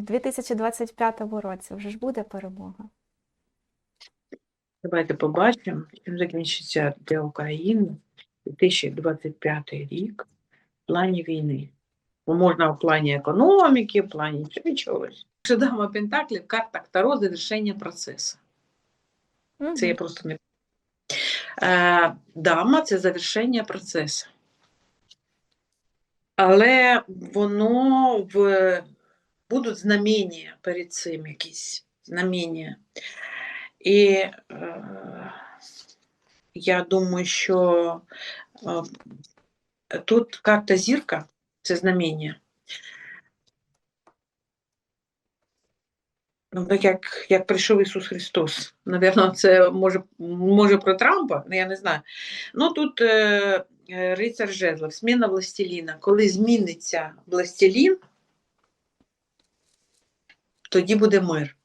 в 2025 році вже ж буде перемога. Давайте побачимо, чим закінчиться для України 2025 рік в плані війни. Бо можна в плані економіки, в плані ще чогось. Дама Пентаклів, карта Таро завершення процесу. Це я просто не. Е, дама це завершення процесу. Але воно в будуть знамення перед цим якісь знамення. І е, я думаю, що е, тут карта зірка це знамення. Ну, так як, як прийшов Ісус Христос. Навірно, це може, може про Трампа, я не знаю. Ну тут е, е, рицар жезлов, зміна властеліна. Коли зміниться властелін, тоді буде мир.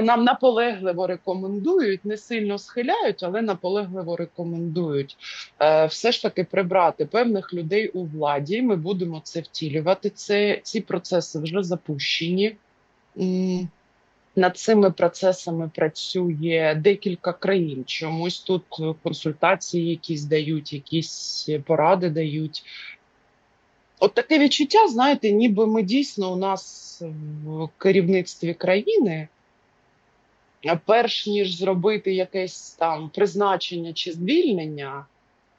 Нам наполегливо рекомендують, не сильно схиляють, але наполегливо рекомендують е, все ж таки прибрати певних людей у владі. Ми будемо це втілювати. Це ці процеси вже запущені. Над цими процесами працює декілька країн. Чомусь тут консультації якісь дають, якісь поради дають. От таке відчуття, знаєте, ніби ми дійсно у нас в керівництві країни перш ніж зробити якесь там призначення чи звільнення,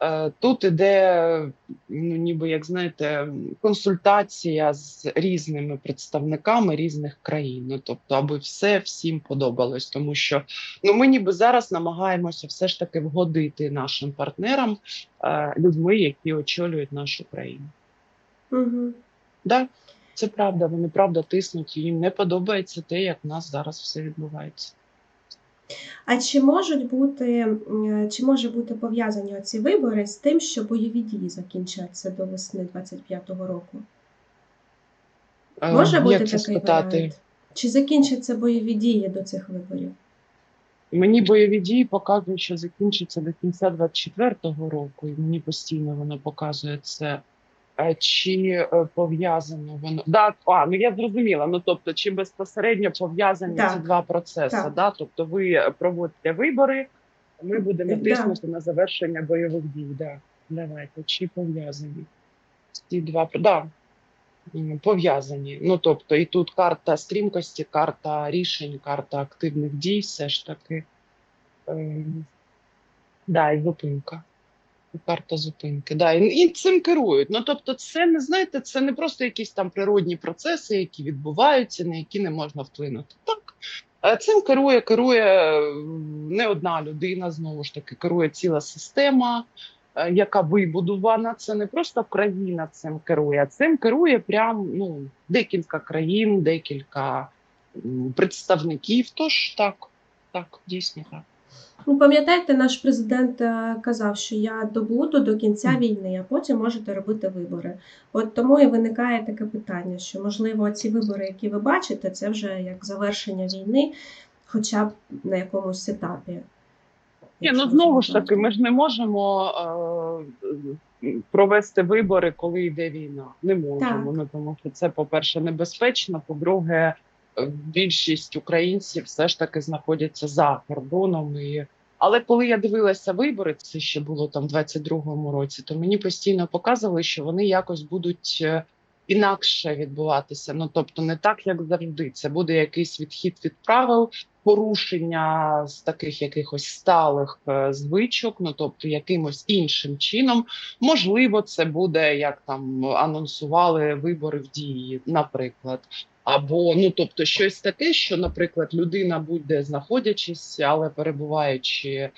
е, тут іде, ну ніби як знаєте, консультація з різними представниками різних країн. Ну тобто, аби все всім подобалось, тому що ну ми ніби зараз намагаємося все ж таки вгодити нашим партнерам, е, людьми, які очолюють нашу країну. Угу. Да, це правда. Вони правда тиснуть. і Їм не подобається те, як в нас зараз все відбувається. А чи можуть бути, чи може бути пов'язані ці вибори з тим, що бойові дії закінчаться до весни 25-го року? Е, Може бути як це такий спитати? варіант? Чи закінчаться бойові дії до цих виборів? Мені бойові дії показують, що закінчиться до кінця 24-го року, і мені постійно воно показує це. Е, Чи е, пов'язано воно? Да, а, ну я зрозуміла. Ну тобто, чи безпосередньо пов'язані Так, ці два процеси? так. Да? Тобто, ви проводите вибори, ми будемо Да. тиснути на завершення бойових дій. Да. Давайте, чи пов'язані ці два да. пов'язані. Ну тобто, і тут карта стрімкості, карта рішень, карта активних дій, все ж таки. Ем, да, і зупинка. Карта зупинки. Да, і, і цим керують. Ну тобто, це не знаєте, це не просто якісь там природні процеси, які відбуваються, на які не можна вплинути. Так. Цим керує, керує не одна людина, знову ж таки, керує ціла система, е, яка вибудована. Це не просто країна цим керує, а цим керує прям ну, декілька країн, декілька представників. Тож так, так, дійсно так. Ну, пам'ятаєте, наш президент е, казав, що я добуду до кінця війни, а потім можете робити вибори. От тому і виникає таке питання, що можливо ці вибори, які ви бачите, це вже як завершення війни, хоча б на якомусь етапі. Ні, ну знову ж таки, ми ж не можемо е, провести вибори, коли йде війна. Не можемо. Так. Ну тому що це, по-перше, небезпечно. По-друге, більшість українців все ж таки знаходяться за кордоном. І... Але коли я дивилася вибори, це ще було там в 22-му році, то мені постійно показували, що вони якось будуть. е, Інакше відбуватися, ну тобто не так, як завжди. Це буде якийсь відхід від правил, порушення з таких якихось сталих е, звичок, ну тобто якимось іншим чином. Можливо, це буде як там анонсували вибори в дії, наприклад. Або ну тобто щось таке, що, наприклад, людина буде знаходячись, але перебуваючи е,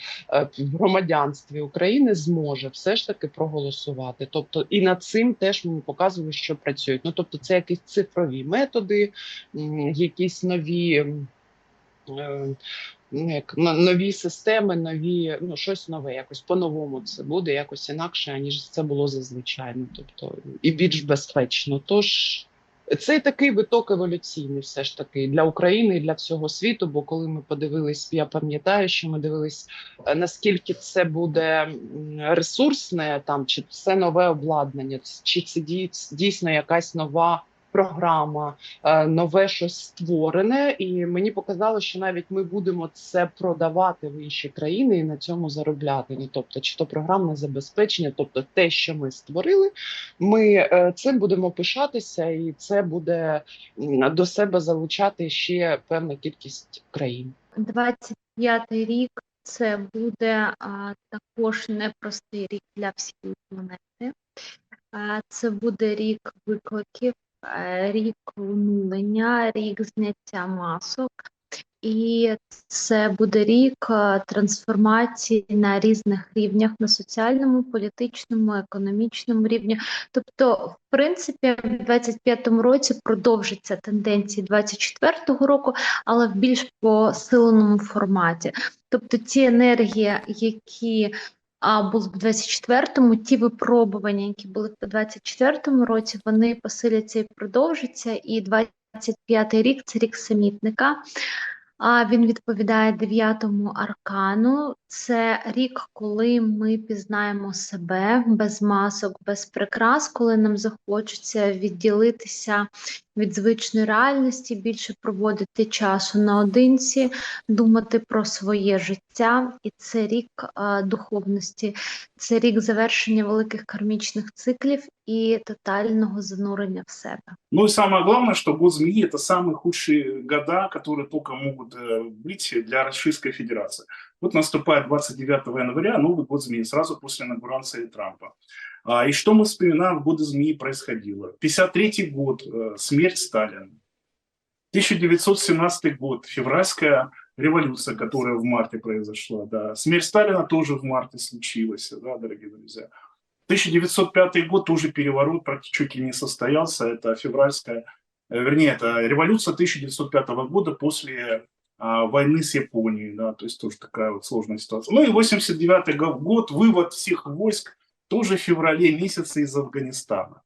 в громадянстві України, зможе все ж таки проголосувати. Тобто, і над цим теж мені показували, що працюють. Ну тобто, це якісь цифрові методи, якісь нові. Е, ну, як но- нові системи, нові, ну щось нове, якось по-новому це буде, якось інакше, ніж це було зазвичай. Ну, тобто і більш безпечно. Тож це такий виток еволюційний, все ж таки для України і для всього світу. Бо коли ми подивились, я пам'ятаю, що ми дивились, е, наскільки це буде ресурсне, там чи це нове обладнання, чи це дійсно якась нова програма, е, нове щось створене, і мені показало, що навіть ми будемо це продавати в інші країни і на цьому заробляти. Ну тобто, чи то програмне забезпечення, тобто те, що ми створили, ми е, цим будемо пишатися, і це буде до себе залучати ще певна кількість країн. 25-й рік це буде а, також непростий рік для всієї планети. А, Це буде рік викликів, е, рік онулення, рік зняття масок. І це буде рік е, трансформації на різних рівнях, на соціальному, політичному, економічному рівні. Тобто, в принципі, в 25-му році продовжаться тенденції 24-го року, але в більш посиленому форматі. Тобто ті енергії, які а, були в 24-му, ті випробування, які були в 24-му році, вони посиляться і продовжаться. І 25-й рік це рік самітника. А він відповідає дев'ятому аркану. Це рік, коли ми пізнаємо себе без масок, без прикрас, коли нам захочеться відділитися від звичної реальності, більше проводити часу наодинці, думати про своє життя. І це рік а, духовності, це рік завершення великих кармічних циклів і тотального занурення в себе. Ну и самое главное, что год змеи – это самые худшие года, которые только могут э, быть для Российской Федерации. Вот наступает 29 января, Новый год змеи, сразу после инаугурации Трампа. А, и что мы вспоминаем в годы змеи происходило? 53 год, э, смерть Сталина. 1917 год, февральская революция, которая в марте произошла. Да. Смерть Сталина тоже в марте случилась, да, дорогие друзья. 1905 год тоже переворот практически не состоялся. Это февральская, э, вернее, это революция 1905 года после а, войны с Японией, да, то есть тоже такая вот сложная ситуация. Ну и 89 го- год, вывод всех войск тоже в феврале месяце из Афганистана.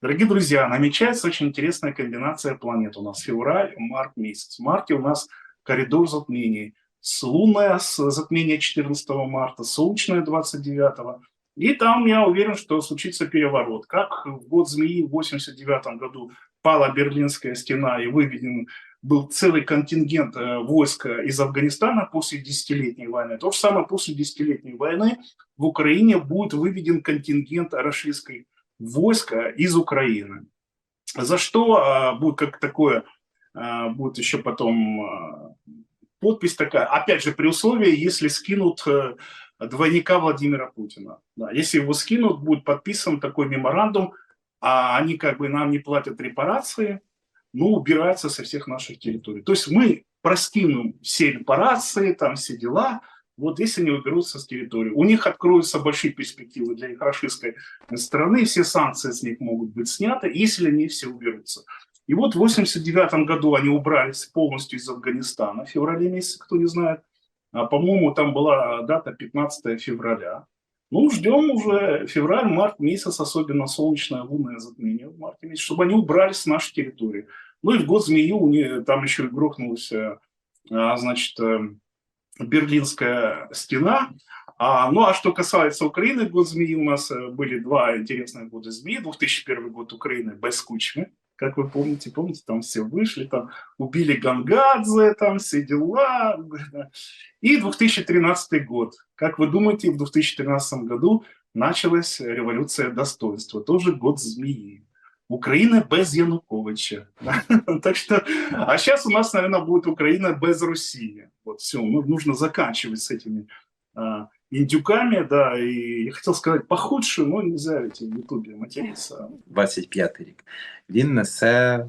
Дорогие друзья, намечается очень интересная комбинация планет. У нас февраль, март месяц. В марте у нас коридор затмений. С лунное затмение 14 марта, солнечное 29 и там я уверен, что случится переворот. Как в год змеи в 89 году пала Берлинская стена и выведен был целый контингент э, войск из Афганистана после десятилетней войны. То же самое после десятилетней войны в Украине будет выведен контингент российской войска из Украины. За что а, будет как такое, а, будет еще потом а, подпись такая, опять же, при условии, если скинут э, двойника Владимира Путина. Да, если его скинут, будет подписан такой меморандум, а они как бы нам не платят репарации, ну, убираются со всех наших территорий. То есть мы простим им все репарации, там все дела, вот если они уберутся с территории. У них откроются большие перспективы для их российской страны, все санкции с них могут быть сняты, если они все уберутся. И вот в 89 году они убрались полностью из Афганистана, в феврале месяце, кто не знает. А, по-моему, там была дата 15 февраля. Ну, ждем уже февраль, март месяц, особенно солнечное лунное затмение в марте месяце, чтобы они убрались с нашей территории. Ну и в год змеи у них, там еще и грохнулась, э, а, значит, э, Берлинская стена. А, ну а что касается Украины, год змеи у нас э, были два интересных года змеи. 2001 год Украины без Кучмы, как вы помните, помните, там все вышли, там убили Гангадзе, там все дела. И 2013 год. Как вы думаете, в 2013 году началась революция достоинства, тоже год змеи. Украина без Януковича. Так что, а сейчас у нас, наверное, будет Украина без России. Вот все, ну, нужно заканчивать с этими а, индюками, да, и я хотел сказать похудшую, но нельзя ведь в Ютубе материться. 25 рік. Він несе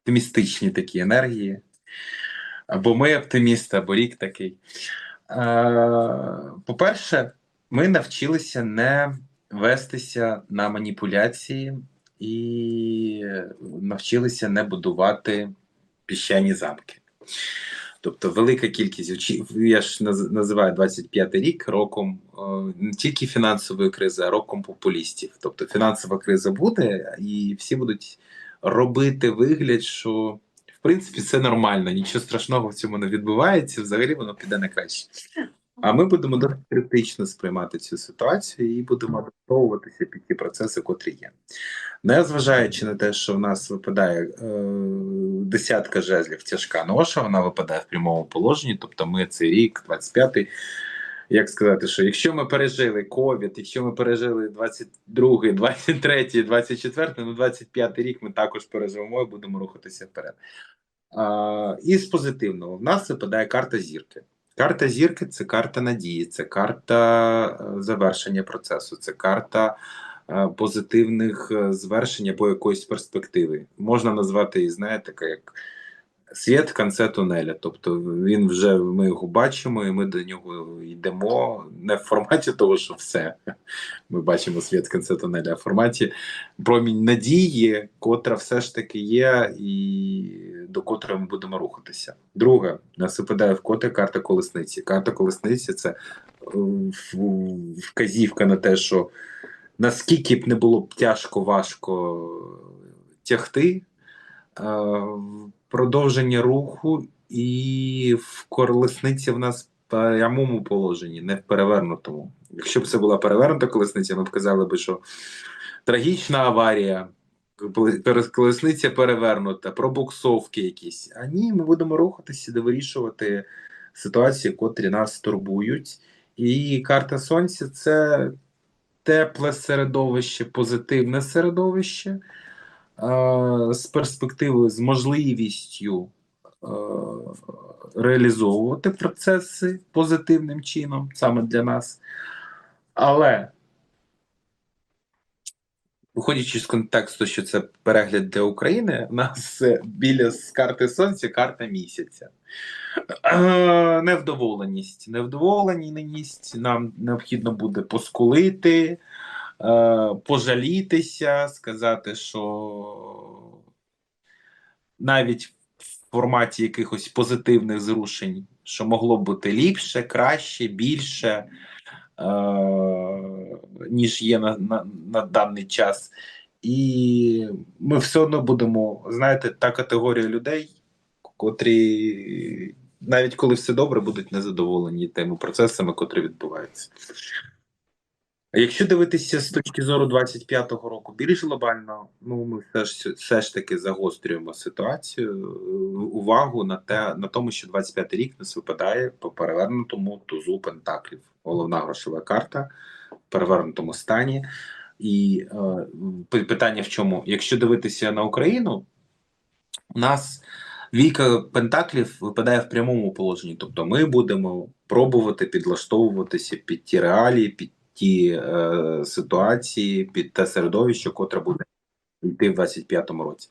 оптимістичні такі енергії. Або ми оптимісти, або рік такий. По-перше, ми навчилися не вестися на маніпуляції і навчилися не будувати піщані замки. Тобто велика кількість я ж наз- називаю 25 рік роком е, не тільки фінансової кризи, а роком популістів. Тобто фінансова криза буде, і всі будуть робити вигляд, що в принципі це нормально, нічого страшного в цьому не відбувається. Взагалі воно піде на краще. А ми будемо досить критично сприймати цю ситуацію і будемо адаптовуватися під ті процеси, котрі є. Незважаючи на те, що в нас випадає е, десятка жезлів тяжка ноша, вона випадає в прямому положенні, тобто ми цей рік, 25-й, як сказати, що якщо ми пережили ковід, якщо ми пережили 22-й, 23-й, 24-й, ну 25-й рік ми також переживемо і будемо рухатися вперед. А, і з позитивного в нас випадає карта зірки. Карта зірки це карта надії, це карта е, завершення процесу, це карта е, позитивних е, звершень або якоїсь перспективи. Можна назвати її, знаєте, як світ в кінці тунеля. Тобто він вже ми його бачимо, і ми до нього йдемо не в форматі того, що все. Ми бачимо світ в кінці тунеля, а в форматі промінь надії, котра все ж таки є, і до котрої ми будемо рухатися. Друге, нас випадає коти карта колесниці. Карта колесниці це е, вказівка на те, що наскільки б не було б тяжко важко тягти, е, продовження руху, і в колесниці в нас в прямому положенні, не в перевернутому. Якщо б це була перевернута колесниця, ми б казали би, що трагічна аварія, колесниця перевернута, пробуксовки якісь. А ні, ми будемо рухатися, де вирішувати ситуації, котрі нас турбують. І карта Сонця це тепле середовище, позитивне середовище з перспективою, з можливістю е, реалізовувати процеси позитивним чином саме для нас. Але виходячи з контексту, що це перегляд для України, у нас е, біля з карти сонця карта місяця. Е, Невдоволеність. Невдоволеність нам необхідно буде поскулити, е, пожалітися, сказати, що навіть в форматі якихось позитивних зрушень, що могло б бути ліпше, краще, більше, е, ніж є на, на, на даний час. І ми все одно будемо, знаєте, та категорія людей, котрі навіть коли все добре, будуть незадоволені тими процесами, котрі відбуваються. Якщо дивитися з точки зору 25-го року більш глобально, ну ми все ж все ж таки загострюємо ситуацію, е, увагу на те, на тому, що 25-й рік нас випадає по перевернутому тузу Пентаклів. Головна грошова карта в перевернутому стані. І е, питання в чому? Якщо дивитися на Україну, у нас Війка Пентаклів випадає в прямому положенні, тобто ми будемо пробувати підлаштовуватися під ті реалії, під ті е, ситуації, під те середовище, котре буде йти в 25-му році.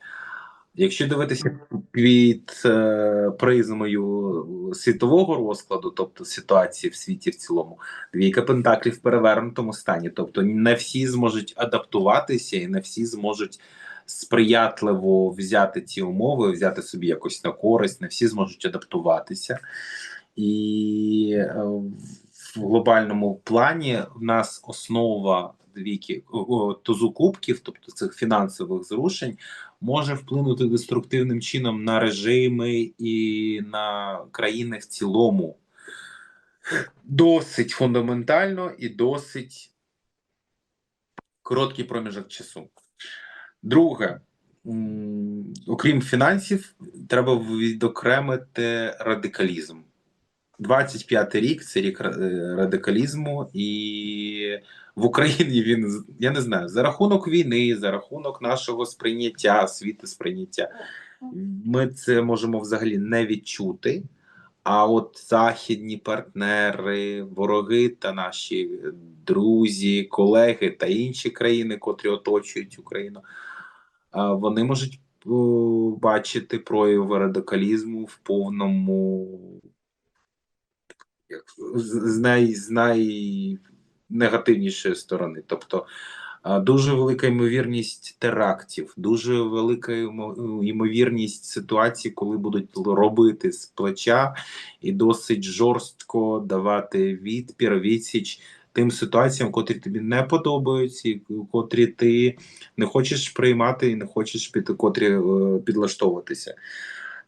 Якщо дивитися під е, призмою світового розкладу, тобто ситуації в світі в цілому, двійка пентаклів в перевернутому стані, тобто не всі зможуть адаптуватися і не всі зможуть сприятливо взяти ці умови, взяти собі якось на користь, не всі зможуть адаптуватися. І е, в глобальному плані в нас основа двійки тузу кубків, тобто цих фінансових зрушень, може вплинути деструктивним чином на режими і на країни в цілому. Досить фундаментально і досить короткий проміжок часу. Друге, окрім фінансів, треба відокремити радикалізм. 25-й рік це рік е, радикалізму, і в Україні він я не знаю за рахунок війни, за рахунок нашого сприйняття, світосприйняття. Ми це можемо взагалі не відчути. А от західні партнери, вороги та наші друзі, колеги та інші країни, котрі оточують Україну, вони можуть бачити прояви радикалізму в повному з, най, з найнегативнішої сторони. Тобто дуже велика ймовірність терактів, дуже велика ймовірність ситуацій, коли будуть робити з плеча і досить жорстко давати відпір, відсіч тим ситуаціям, котрі тобі не подобаються, котрі ти не хочеш приймати і не хочеш під котрі е, підлаштовуватися.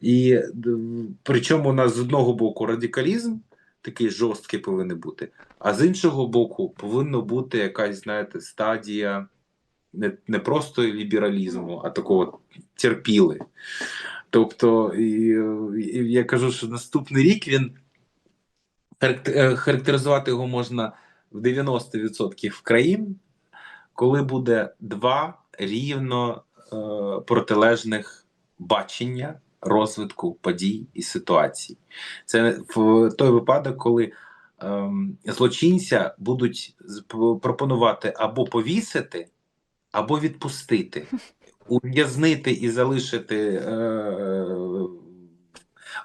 І причому у нас з одного боку радикалізм, такий жорсткий повинен бути. А з іншого боку, повинна бути якась, знаєте, стадія не, не просто лібералізму, а такого терпіли. Тобто, і, і я кажу, що наступний рік він е, характеризувати його можна в 90% країн, коли буде два рівно е, протилежних бачення розвитку подій і ситуацій. Це в той випадок, коли ем, злочинця будуть пропонувати або повісити, або відпустити, ув'язнити і залишити. Е,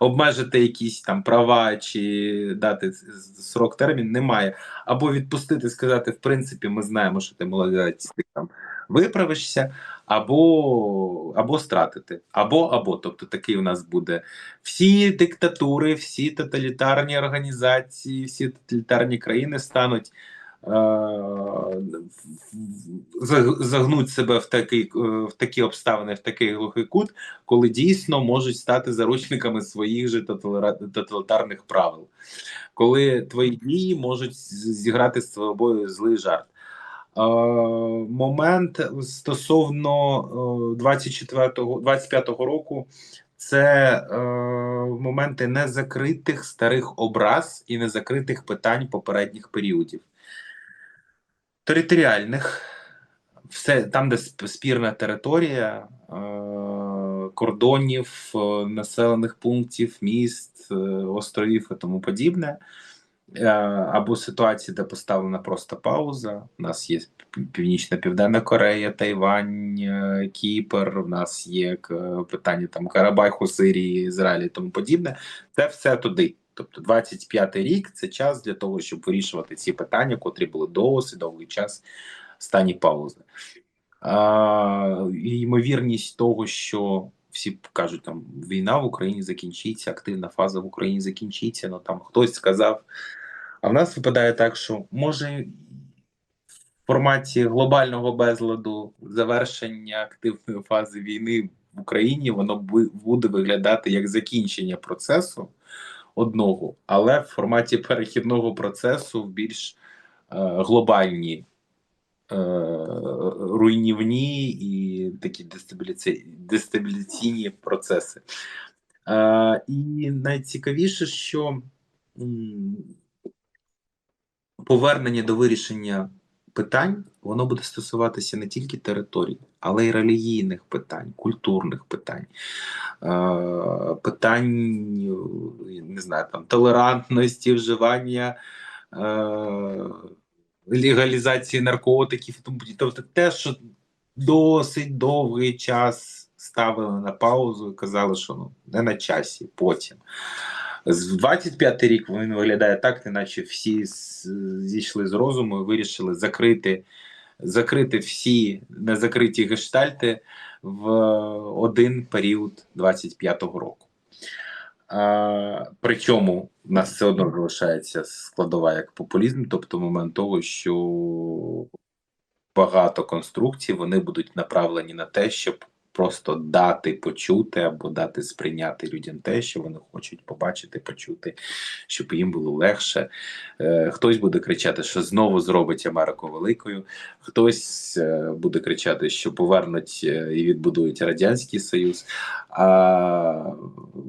Обмежити якісь там права чи дати срок термін немає. Або відпустити, сказати, в принципі, ми знаємо, що ти молодець, ти там виправишся, або, або стратити, або, або. Тобто такий у нас буде всі диктатури, всі тоталітарні організації, всі тоталітарні країни стануть. е, Загнуть себе в такий е, в такі обставини, в такий глухий кут, коли дійсно можуть стати заручниками своїх же тоталітарних правил, коли твої дії можуть зіграти з тобою злий жарт. Е, момент стосовно е, 24-го, 25-го року це е, моменти незакритих старих образ і незакритих питань попередніх періодів. Територіальних, все там, де спірна територія, е, кордонів, е, населених пунктів, міст, е, островів і тому подібне. Е, Або ситуації, де поставлена просто пауза. У нас є Північна Південна Корея, Тайвань, е, Кіпр. У нас є питання там Карабаху, Сирії, Ізраїлі тому подібне. Це все туди. Тобто 25-й рік це час для того, щоб вирішувати ці питання, котрі були досить довгий час в стані паузи. А, і ймовірність того, що всі кажуть, там війна в Україні закінчиться, активна фаза в Україні закінчиться. Ну там хтось сказав. А в нас випадає так, що може в форматі глобального безладу завершення активної фази війни в Україні воно буде виглядати як закінчення процесу одного, але в форматі перехідного процесу в більш е, глобальні е, руйнівні і такі дестабіліці... дестабіляційні процеси. Е, і найцікавіше, що повернення до вирішення питань воно буде стосуватися не тільки територій, але й релігійних питань, культурних питань, е, питань не знаю, там толерантності, вживання. Е, легалізації наркотиків тому. Тобто те, що досить довгий час ставили на паузу і казали, що ну не на часі, потім. З 25 рік він виглядає так, неначе всі зійшли з розуму і вирішили закрити, закрити всі незакриті гештальти в один період 25-го року. А, причому в нас все одно залишається складова як популізм, тобто момент того, що багато конструкцій вони будуть направлені на те, щоб просто дати почути або дати сприйняти людям те, що вони хочуть побачити, почути, щоб їм було легше. Е, хтось буде кричати, що знову зробить Америку великою, хтось е, буде кричати, що повернуть е, і відбудують Радянський Союз. А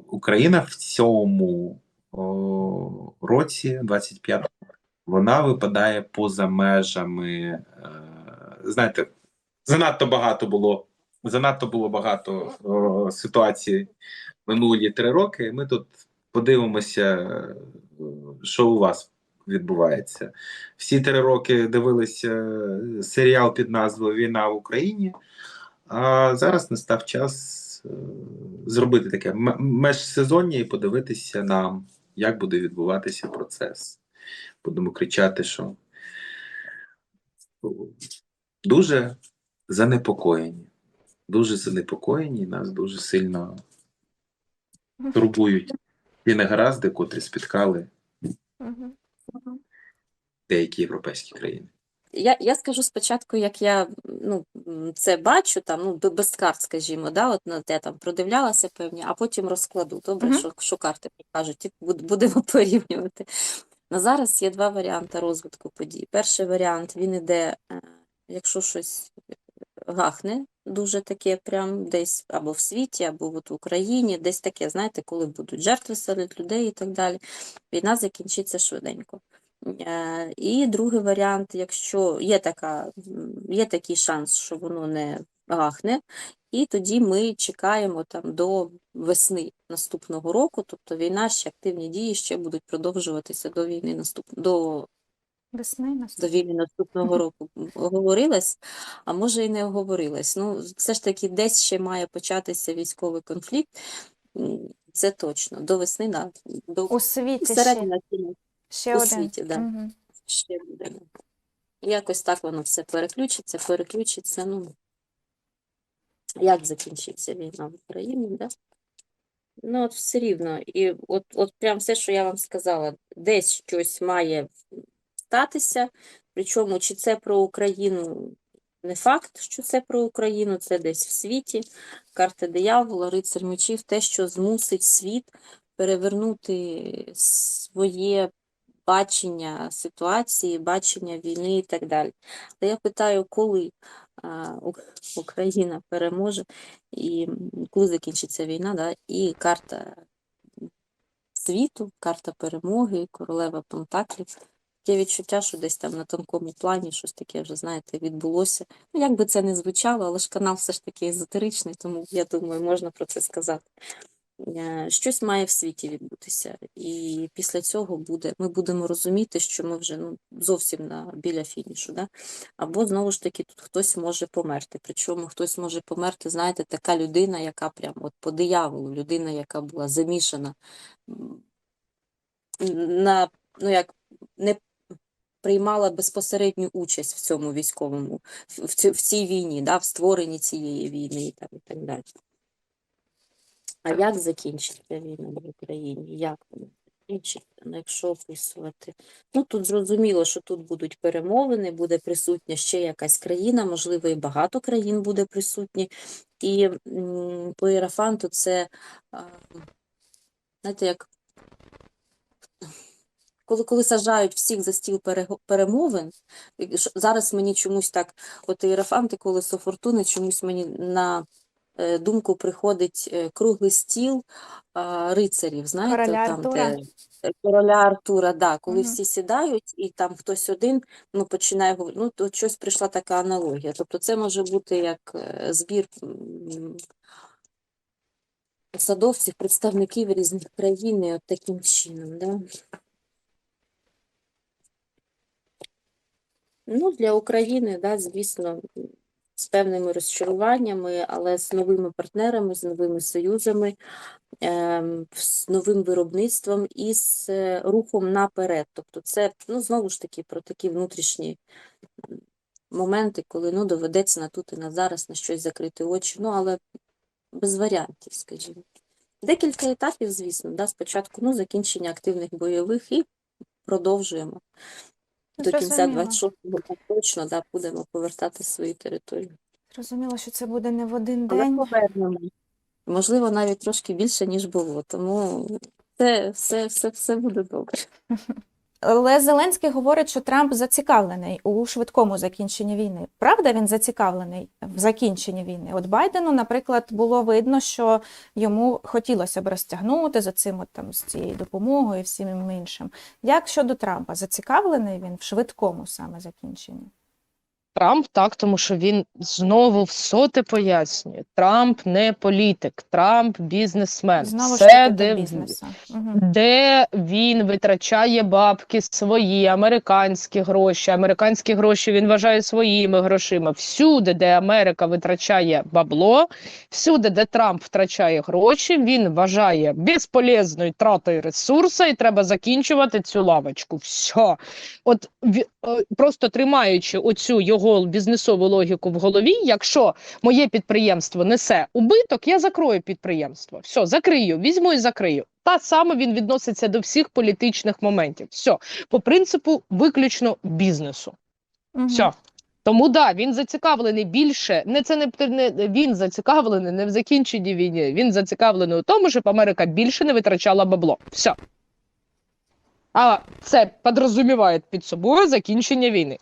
Україна в цьому році, 25 вона випадає поза межами. Знаєте, занадто багато було. Занадто було багато о, ситуацій минулі три роки. Ми тут подивимося, е, що у вас відбувається. Всі три роки дивилися серіал під назвою Війна в Україні. А зараз настав час е, зробити таке межсезоння і подивитися нам, як буде відбуватися процес. Будемо кричати, що дуже занепокоєні. Дуже занепокоєні, нас дуже сильно турбують ті негаразди, котрі спіткали деякі європейські країни. Я, я скажу спочатку, як я ну, це бачу, там, ну, без карт, скажімо, да, от на те там продивлялася певні, а потім розкладу. Добре, Мгм. що, що карти покажуть, будемо порівнювати. На зараз є два варіанти розвитку подій. Перший варіант він іде, е, якщо щось гахне, дуже таке, прям десь або в світі, або от в Україні, десь таке, знаєте, коли будуть жертви серед людей і так далі. Війна закінчиться швиденько. Е, І другий варіант, якщо є така, є такий шанс, що воно не гахне, і тоді ми чекаємо там до весни наступного року, тобто війна ще активні дії ще будуть продовжуватися до війни наступ... до Весни до наступного. війни наступного року оговорилась, а може і не оговорилась. Ну, все ж таки, десь ще має початися військовий конфлікт. Це точно. До весни, да. До У світі ще, ще у один. світі, да. Мгм. ще буде. Якось так воно все переключиться, переключиться. Ну, як закінчиться війна в Україні, да? Ну, от все рівно. І от, от прям все, що я вам сказала, десь щось має статися. Причому, чи це про Україну, не факт, що це про Україну, це десь в світі. Карта диявола, рицар мечів, те, що змусить світ перевернути своє бачення ситуації, бачення війни і так далі. Та я питаю, коли а, Україна переможе і коли закінчиться війна, да? і карта світу, карта перемоги, королева Пентаклів. Таке відчуття, що десь там на тонкому плані щось таке вже, знаєте, відбулося. Ну, як би це не звучало, але ж канал все ж таки езотеричний, тому я думаю, можна про це сказати. Е, Щось має в світі відбутися, і після цього буде, ми будемо розуміти, що ми вже ну, зовсім на, біля фінішу. Да? Або знову ж таки тут хтось може померти. Причому хтось може померти, знаєте, така людина, яка прям от по дияволу, людина, яка була замішана на ну як не приймала безпосередню участь в цьому військовому, в, цю- в цій війні, да, в створенні цієї війни і, там, і так далі. А як закінчиться війна в Україні? Як вона закінчиться? Ну, якщо описувати? Ну тут зрозуміло, що тут будуть перемовини, буде присутня ще якась країна, можливо, і багато країн буде присутні. І м, по Іерафанту це, а, знаєте, як коли, коли сажають всіх за стіл перемовин, зараз мені чомусь так, от Іерафанти, колесо фортуни, чомусь мені на е, думку приходить е, круглий стіл рицарів, знаєте, Короля там, Артура? де е, короля Артура, да, коли Мгм. всі сідають, і там хтось один ну, починає говорити, ну, то щось прийшла така аналогія. Тобто це може бути як збір м, посадовців, представників різних країн, от таким чином, да. Ну, для України, да, звісно, з певними розчаруваннями, але з новими партнерами, з новими союзами, ем, з новим виробництвом і з е, рухом наперед. Тобто це, ну, знову ж таки, про такі внутрішні моменти, коли ну, доведеться на тут і на зараз на щось закрити очі, ну, але без варіантів, скажімо. Декілька етапів, звісно, да, спочатку ну, закінчення активних бойових і продовжуємо. До кінця Зрозуміло. 26-го так точно да, будемо повертати свої території. Зрозуміло, що це буде не в один Але день. повернемо. Можливо, навіть трошки більше, ніж було. Тому це все, все, все буде добре. Але Зеленський говорить, що Трамп зацікавлений у швидкому закінченні війни. Правда, він зацікавлений в закінченні війни? От Байдену, наприклад, було видно, що йому хотілося б розтягнути за цим от, там, з цією допомогою і всім іншим. Як щодо Трампа, зацікавлений він в швидкому саме закінченні? Трамп так, тому що він знову в соте пояснює: Трамп не політик, Трамп бізнесмен. Знову Все, де, бізнесу. Де він витрачає бабки свої, американські гроші. Американські гроші він вважає своїми грошима. Всюди, де Америка витрачає бабло, всюди, де Трамп втрачає гроші, він вважає безполезною тратою ресурсу, і треба закінчувати цю лавочку. Все. От е, просто тримаючи оцю його бізнесову логіку в голові, якщо моє підприємство несе убиток, я закрою підприємство. Все, закрию, візьму і закрию. Та саме він відноситься до всіх політичних моментів. Все, по принципу виключно бізнесу. Мгм. Все. Тому да, він зацікавлений більше. Не це не, не він зацікавлений не в закінченні війни. Він зацікавлений у тому, щоб Америка більше не витрачала бабло. Все. А це підрозуміває під собою закінчення війни.